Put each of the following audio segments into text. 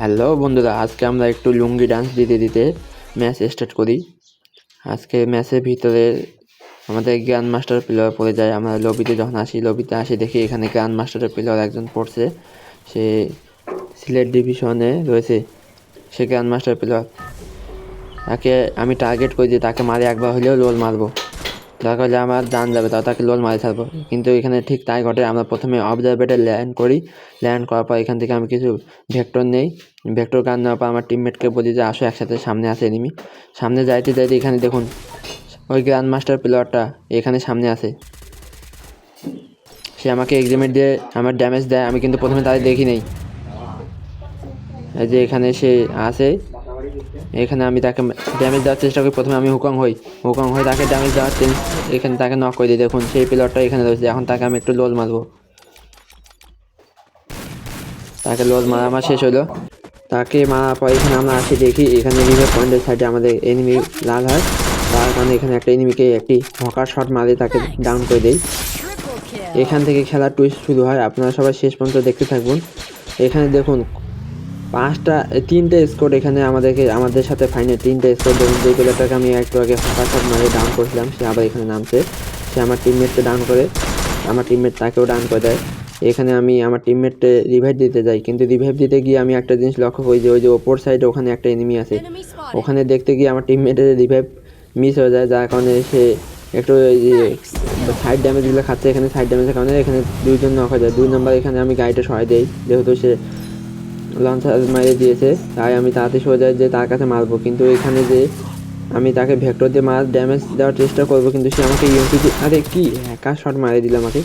Hello বন্ধুরা, আজকে আমরা একটু লুঙ্গি ডান্স দিতে দিতে ম্যাচ স্টার্ট করি। আজকে ম্যাচের ভিতরে আমাদের গ্র্যান্ড মাস্টার প্লেয়ার পড়ে যায়। আমরা লবিতে যখন আসি, লবিতে আসি দেখি এখানে গ্র্যান্ড মাস্টারের প্লেয়ার একজন পড়ছে। সে সিলেট ডিভিশনে রয়েছে। সে গ্র্যান্ড মাস্টার প্লেয়ার তাকে আমি টার্গেট করি যে তাকে মারে একবার হলেও লোল মারবো। দরকার হলে আমার জান যাবে তাও তাকে লোল মারে ছাড়বো কিন্তু এখানে ঠিক তাই ঘটে, আমরা প্রথমে অবজারভেটে ল্যান্ড করি। ল্যান্ড করার পর এখান থেকে আমি কিছু ভেক্টর নেই। ভেক্টর গান নেওয়ার পর আমার টিমমেটকে বলি যে, আসো একসাথে সামনে আসে এনিমি সামনে যাইতে যাইতে এখানে দেখুন, ওই গ্র্যান্ড মাস্টার প্লেয়ারটা এখানে সামনে আসে সে আমাকে এক্সিমেট দিয়ে আমার ড্যামেজ দেয়, আমি কিন্তু প্রথমে তাদের দেখি নেই। যে এখানে সে আসে এখানে আমি তাকে ড্যামেজ দেওয়ার চেষ্টা করি। প্রথমে আমি হুকং হই। হুকং হয়ে তাকে ড্যামেজ দেওয়ার এখানে তাকে নক করে দিই। দেখুন, সেই প্লেয়ারটা এখানে রয়েছে। এখন তাকে আমি একটু লোল মারবো। তাকে লোল মারা আমার শেষ হলো। তাকে মারার পর এখানে আমরা আসি, দেখি এখানে রিভার পয়েন্টের সাইডে আমাদের এনিমি লাল হয়। তার কারণে এখানে একটা এনিমিকে একটি হকার শট মারে তাকে ডাউন করে দেই। এখান থেকে খেলার টুইস্ট শুরু হয়। আপনারা সবাই শেষ পর্যন্ত দেখতে থাকবেন এখানে দেখুন পাঁচটা তিনটে স্কোর এখানে আমাদেরকে আমাদের সাথে ফাইনাল তিনটে স্কোর দেখুন যে প্লেয়ারটাকে আমি একটু আগে ফাঁকা মারে ডাউন করেছিলাম সে আবার এখানে নামছে। সে আমার টিমমেটকে ডাউন করে আমার টিমমেট তাকেও ডাউন করে দেয়। এখানে আমি আমার টিমমেটকে রিভাইভ দিতে যাই কিন্তু রিভাইভ দিতে গিয়ে আমি একটা জিনিস লক্ষ্য করি যে ওই যে ওপর সাইডে ওখানে একটা এনিমি আছে। ওখানে দেখতে গিয়ে আমার টিমমেটের রিভাইভ মিস হয়ে যায় যার কারণে সে একটু সাইড ড্যামেজগুলো খাচ্ছে এখানে সাইড ড্যামেজের কারণে এখানে দুইজন নক হয়ে যায়। দুই নম্বর এখানে আমি গাড়িটা সরাই দিই যেহেতু সে লঞ্চার মারিয়ে দিয়েছে। তাই আমি সরে যাই যে তার কাছে মারবো। কিন্তু এখানে যে আমি তাকে ভেক্টর দিয়ে মার ড্যামেজ দেওয়ার চেষ্টা করব কিন্তু সে আমাকে ইউএমপি দিয়ে আরে কি? একা শট মারিয়ে দিল আমাকে।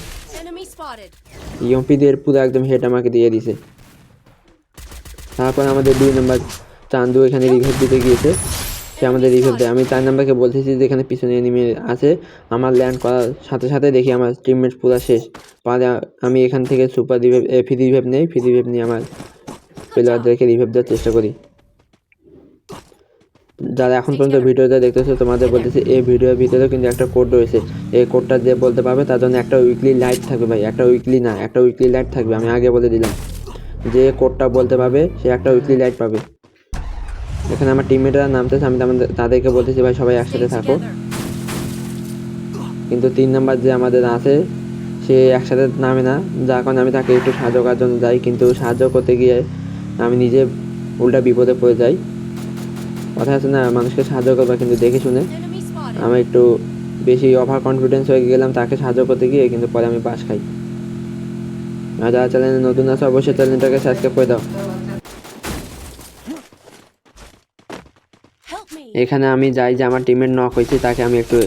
ইউএমপি দিয়ে পুরো একদম হেড আমাকে দিয়ে দিছে। তারপর আমাদের দুই নম্বর চান্দু এখানে রিভাইভ দিতে গিয়েছে। সে আমাদের রিভাইভ দেয়। আমি চার নাম্বারকে বলতেছি যে এখানে পিছনে এনিমি আছে। আমার ল্যান্ড করার সাথে সাথে দেখি আমার টিমমেট পুরো শেষ। পরে আমি এখান থেকে সুপার রিভাইভ ফ্রি রিভাইভ নেই। ফ্রি রিভাইভ নিয়ে আমার প্লেয়ারদেরকে রিভাইভ দেওয়ার চেষ্টা করি। যারা এখন পর্যন্ত ভিডিওটা দেখতেছো তোমাদের বলতেছি এই ভিডিওর ভিতরেও কিন্তু একটা কোড রয়েছে। এই কোডটা যে বলতে পারবে তার জন্য একটা উইকলি লাইট থাকবে ভাই। একটা উইকলি না একটা উইকলি লাইট থাকবে আমি আগে বলে দিলাম। যে কোডটা বলতে পারবে সে একটা উইকলি লাইট পাবে। এখানে আমার টিমমেটরা নামতেছে আমি তাদের- তাদেরকে বলতেছি ভাই সবাই একসাথে থাকো। কিন্তু তিন নাম্বার যে আমাদের আছে সে একসাথে নামে না। যার কারণে আমি তাকে একটু সাহায্য করার জন্য যাই কিন্তু সাহায্য করতে গিয়ে আমি নিজে উল্টা বিপদে পড়ে যাই। কথা আছে না, মানুষকে সাহায্য করবা কিন্তু দেখে শুনে। আমি একটু বেশি ওভার কনফিডেন্স হয়ে গেলাম, তাকে সাহায্য করতে গিয়ে কিন্তু পরে আমি পাশ খাই। আর যারা চ্যানেলে নতুন আছে, অবশ্যই চ্যানেলটাকে সাবস্ক্রাইব করে দাও। এখানে আমি যাই যে আমার টিমের নক হয়েছে, তাকে আমি একটু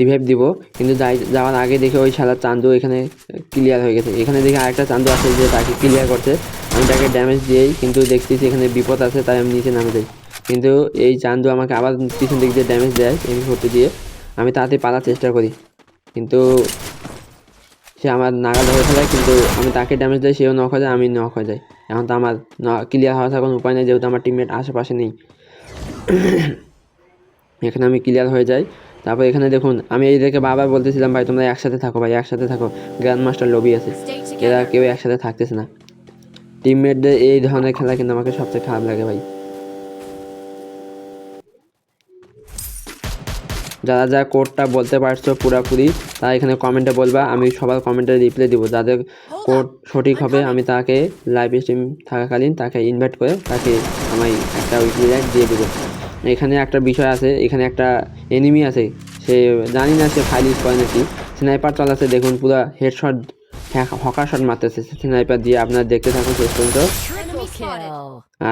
রিভাইভ দিব। কিন্তু যাই, যাওয়ার আগে দেখে ওই শালার চান্দু এখানে ক্লিয়ার হয়ে গেছে। এখানে দেখে আরেকটা চান্দু আছে যে তাকে ক্লিয়ার করছে। আমি তাকে ড্যামেজ দিয়েই কিন্তু দেখতেছি এখানে বিপদ আছে তাই আমি নিচে নামে যাই। কিন্তু এই চান্দু আমাকে আবার পিছন দিক দিয়ে ড্যামেজ দেয় এমনি করতে দিয়ে আমি তাড়াতাড়ি পালার চেষ্টা করি। কিন্তু সে আমার নাগাল ধরে ফেলে কিন্তু আমি তাকে ড্যামেজ দেয় সেও নক হয়ে যায় আমি নক হয়ে যাই। এখন তো আমার ক্লিয়ার হওয়ার কোনো উপায় নেই যেহেতু আমার টিমমেট আশেপাশে নেই। এখানে আমি ক্লিয়ার হয়ে যাই। তারপর এখানে দেখুন আমি এইদেরকে বারবার বলতেছিলাম ভাই তোমরা একসাথে থাকো ভাই একসাথে থাকো। গ্র্যান্ড মাস্টার লবি আছে এরা কেউ একসাথে থাকতেছে না। টিমমেটদের এই ধরনের খেলা কিন্তু আমাকে সবচেয়ে খারাপ লাগে ভাই। যারা যা কোডটা বলতে পারছ পুরাপুরি, তারা এখানে কমেন্টে বলবা, আমি সবার কমেন্টে রিপ্লাই দিব। যাদের কোড সঠিক হবে, আমি তাকে লাইভ স্ট্রিম থাকাকালীন তাকে ইনভাইট করে তাকে আমি একটা উইকলি লাইট দিয়ে দেবো। এখানে একটা বিষয় আছে, এখানে একটা এনিমি আছে, সে জানি না সে ফাইল ইউজ করে নাকি। স্নাইপার চালাচ্ছে, দেখুন পুরো হেডশট হকার শট মারতেছে। স্নাইপার দিয়ে আপনারা দেখতে থাকুন শেষ পর্যন্ত।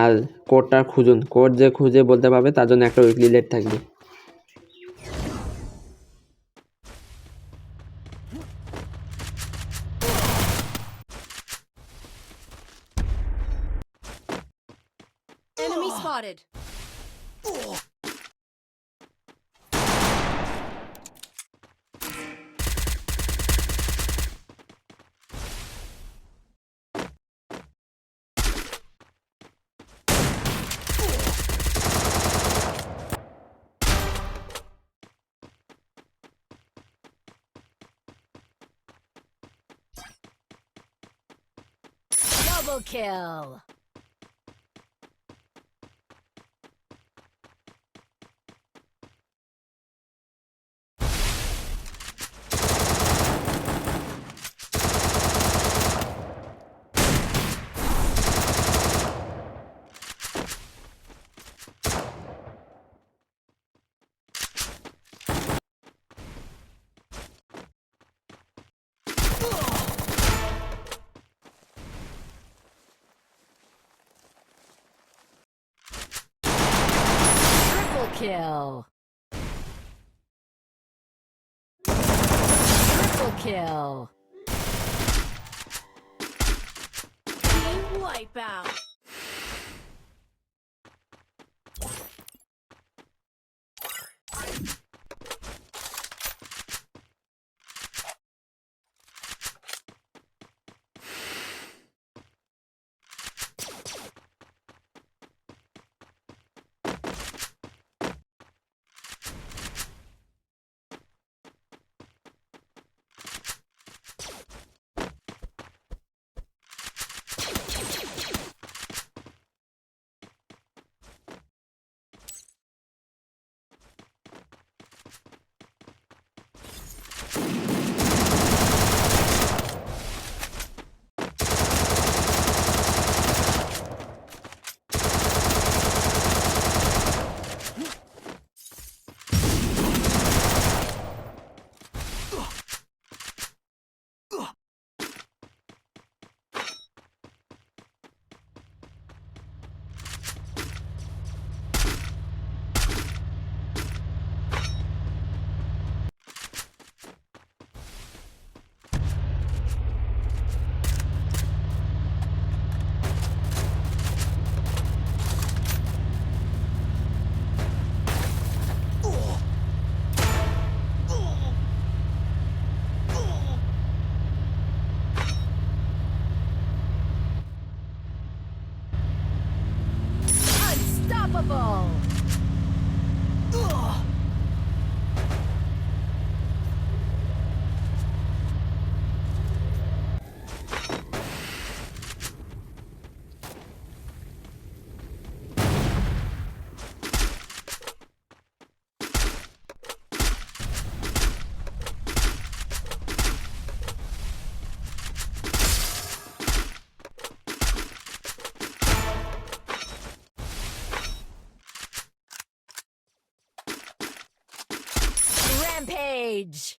আর কোডটা খুঁজুন। কোড যে খুঁজে বলতে পারবে তার জন্য একটা উইকলি লেট থাকবে। Enemy spotted. Double kill. Kill. Triple kill. Team wipeout. page.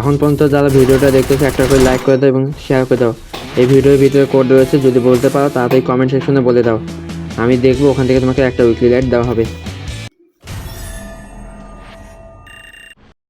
এখন পর্যন্ত যারা ভিডিওটা দেখতেছে, একটা করে লাইক করে দাও এবং শেয়ার করে দাও। এই ভিডিওর ভিতরে কোড রয়েছে, যদি বলতে পারো, তাড়াতাড়ি কমেন্ট সেকশনে বলে দাও। আমি দেখব, ওখান থেকে তোমাকে একটা উইকলি লাইট দেওয়া হবে।